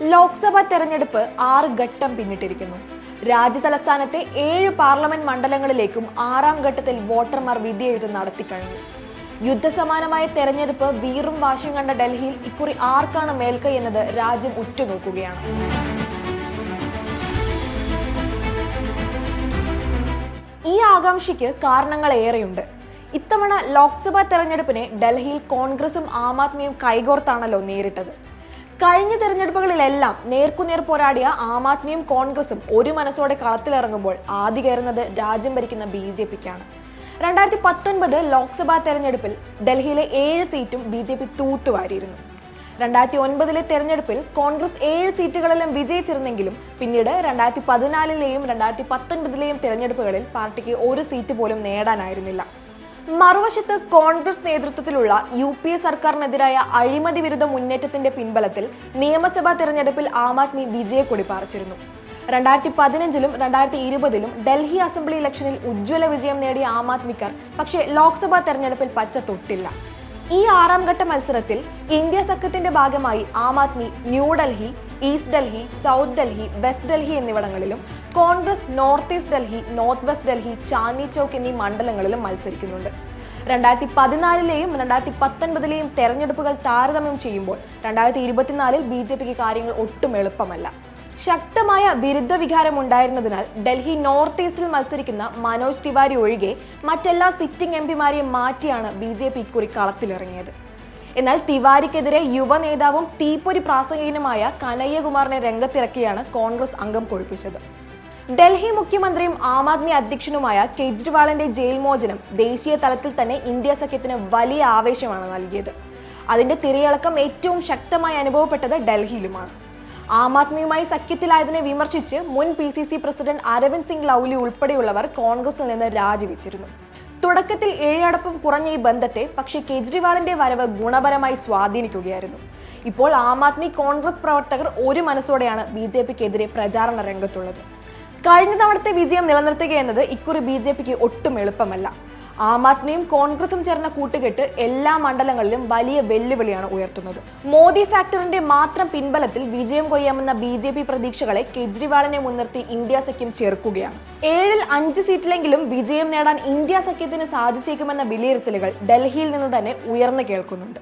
ലോക്സഭാ തെരഞ്ഞെടുപ്പ് ആറ് ഘട്ടം പിന്നിട്ടിരിക്കുന്നു. രാജ്യതലസ്ഥാനത്തെ ഏഴ് പാർലമെന്റ് മണ്ഡലങ്ങളിലേക്കും ആറാം ഘട്ടത്തിൽ വോട്ടർമാർ വിധിയെഴുത്ത് നടത്തിക്കഴിഞ്ഞു യുദ്ധസമാനമായ തെരഞ്ഞെടുപ്പ് വീറും വാശിയും കണ്ട ഡൽഹിയിൽ ഇക്കുറി ആർക്കാണ് മേൽക്കൈ എന്നത് രാജ്യം ഉറ്റുനോക്കുകയാണ്. ഈ ആകാംക്ഷയ്ക്ക് കാരണങ്ങൾ ഏറെയുണ്ട് ഇത്തവണ ലോക്സഭാ തെരഞ്ഞെടുപ്പിനെ ഡൽഹിയിൽ കോൺഗ്രസും ആം ആദ്മിയും കൈകോർത്താണല്ലോ നേരിട്ടത്. കഴിഞ്ഞ തെരഞ്ഞെടുപ്പുകളിലെല്ലാം നേർക്കുനേർ പോരാടിയ ആം ആദ്മിയും കോൺഗ്രസും ഒരു മനസ്സോടെ കളത്തിലിറങ്ങുമ്പോൾ ആദ്യ കയറുന്നത് രാജ്യം ഭരിക്കുന്ന ബി ജെ പിക്കാണ്. രണ്ടായിരത്തി പത്തൊൻപത് ലോക്സഭാ തെരഞ്ഞെടുപ്പിൽ ഡൽഹിയിലെ ഏഴ് സീറ്റും ബി ജെ പി തൂത്തുവാരിയിരുന്നു. രണ്ടായിരത്തി ഒൻപതിലെ തെരഞ്ഞെടുപ്പിൽ കോൺഗ്രസ് ഏഴ് സീറ്റുകളെല്ലാം വിജയിച്ചിരുന്നെങ്കിലും പിന്നീട് രണ്ടായിരത്തി പതിനാലിലെയും രണ്ടായിരത്തി പത്തൊൻപതിലെയും തെരഞ്ഞെടുപ്പുകളിൽ പാർട്ടിക്ക് ഒരു സീറ്റ് പോലും നേടാനായിരുന്നില്ല. മറുവശത്ത് കോൺഗ്രസ് നേതൃത്വത്തിലുള്ള യു പി എ സർക്കാരിനെതിരായ അഴിമതി വിരുദ്ധ മുന്നേറ്റത്തിന്റെ പിൻബലത്തിൽ നിയമസഭാ തെരഞ്ഞെടുപ്പിൽ ആം ആദ്മി വിജയക്കൊടി പാറിച്ചിരുന്നു. രണ്ടായിരത്തി പതിനഞ്ചിലും രണ്ടായിരത്തി ഇരുപതിലും ഡൽഹി അസംബ്ലി ഇലക്ഷനിൽ ഉജ്ജ്വല വിജയം നേടിയ ആം ആദ്മിക്കാർ പക്ഷേ ലോക്സഭാ തെരഞ്ഞെടുപ്പിൽ പച്ച തൊട്ടില്ല. ഈ ആറാം ഘട്ട മത്സരത്തിൽ ഇന്ത്യ സഖ്യത്തിന്റെ ഭാഗമായി Aam Aadmi New Delhi east Delhi south Delhi west Delhi എന്നിവിടങ്ങളിലും Congress north east Delhi north west Delhi Chandni Chowk എന്നീ മണ്ഡലങ്ങളിലും മത്സരിക്കുന്നുണ്ട്. രണ്ടായിരത്തി പതിനാലിലെയും രണ്ടായിരത്തി പത്തൊൻപതിലെയും തെരഞ്ഞെടുപ്പുകൾ താരതമ്യം ചെയ്യുമ്പോൾ രണ്ടായിരത്തി ഇരുപത്തിനാലിൽ ബി ജെ പിക്ക് കാര്യങ്ങൾ ഒട്ടും എളുപ്പമല്ല. ശക്തമായ വിരുദ്ധ വികാരം ഉണ്ടായിരുന്നതിനാൽ ഡൽഹി നോർത്ത് ഈസ്റ്റിൽ മത്സരിക്കുന്ന മനോജ് തിവാരി ഒഴികെ മറ്റെല്ലാ സിറ്റിംഗ് എം പിമാരെയും മാറ്റിയാണ് ബി ജെ പി ഇക്കുറി കളത്തിലിറങ്ങിയത്. എന്നാൽ തിവാരിക്കെതിരെ യുവ നേതാവും തീപ്പൊരി പ്രാസംഗികനുമായ കനയ്യകുമാറിനെ രംഗത്തിറക്കിയാണ് കോൺഗ്രസ് അംഗം കൊഴുപ്പിച്ചത്. ഡൽഹി മുഖ്യമന്ത്രിയും ആം ആദ്മി അധ്യക്ഷനുമായ കെജ്രിവാളിന്റെ ജയിൽ മോചനം ദേശീയ തലത്തിൽ തന്നെ ഇന്ത്യ സഖ്യത്തിന് വലിയ ആവേശമാണ് നൽകിയത്. അതിന്റെ തിരയിളക്കം ഏറ്റവും ശക്തമായി അനുഭവപ്പെട്ടത് ഡൽഹിയിലുമാണ്. ആം ആദ്മിയുമായി സഖ്യത്തിലായതിനെ വിമർശിച്ച് മുൻ P C C president Arvind Singh Lovely ഉൾപ്പെടെയുള്ളവർ കോൺഗ്രസിൽ നിന്ന് രാജിവെച്ചിരുന്നു. തുടക്കത്തിൽ ഏഴടപ്പം കുറഞ്ഞ ഈ ബന്ധത്തെ പക്ഷേ കേജ്രിവാളിന്റെ വരവ് ഗുണപരമായി സ്വാധീനിക്കുകയായിരുന്നു. ഇപ്പോൾ ആം ആദ്മി കോൺഗ്രസ് പ്രവർത്തകർ ഒരു മനസ്സോടെയാണ് ബി ജെ പിക്കെതിരെ പ്രചാരണ രംഗത്തുള്ളത്. കഴിഞ്ഞ തവണത്തെ വിജയം നിലനിർത്തുക എന്നത് ഇക്കുറി ബി ജെ പിക്ക് ഒട്ടും എളുപ്പമല്ല. ആം ആദ്മിയും കോൺഗ്രസും ചേർന്ന കൂട്ടുകെട്ട് എല്ലാ മണ്ഡലങ്ങളിലും വലിയ വെല്ലുവിളിയാണ് ഉയർത്തുന്നത്. മോദി ഫാക്ടറിന്റെ മാത്രം പിൻബലത്തിൽ വിജയം കൊയ്യാമെന്ന ബി ജെ പി പ്രതീക്ഷകളെ കെജ്രിവാളിനെ മുൻനിർത്തി ഇന്ത്യ സഖ്യം ചേർക്കുകയാണ്. ഏഴിൽ അഞ്ച് സീറ്റിലെങ്കിലും വിജയം നേടാൻ ഇന്ത്യ സഖ്യത്തിന് സാധിച്ചേക്കുമെന്ന വിലയിരുത്തലുകൾ ഡൽഹിയിൽ നിന്ന് തന്നെ ഉയർന്നു കേൾക്കുന്നുണ്ട്.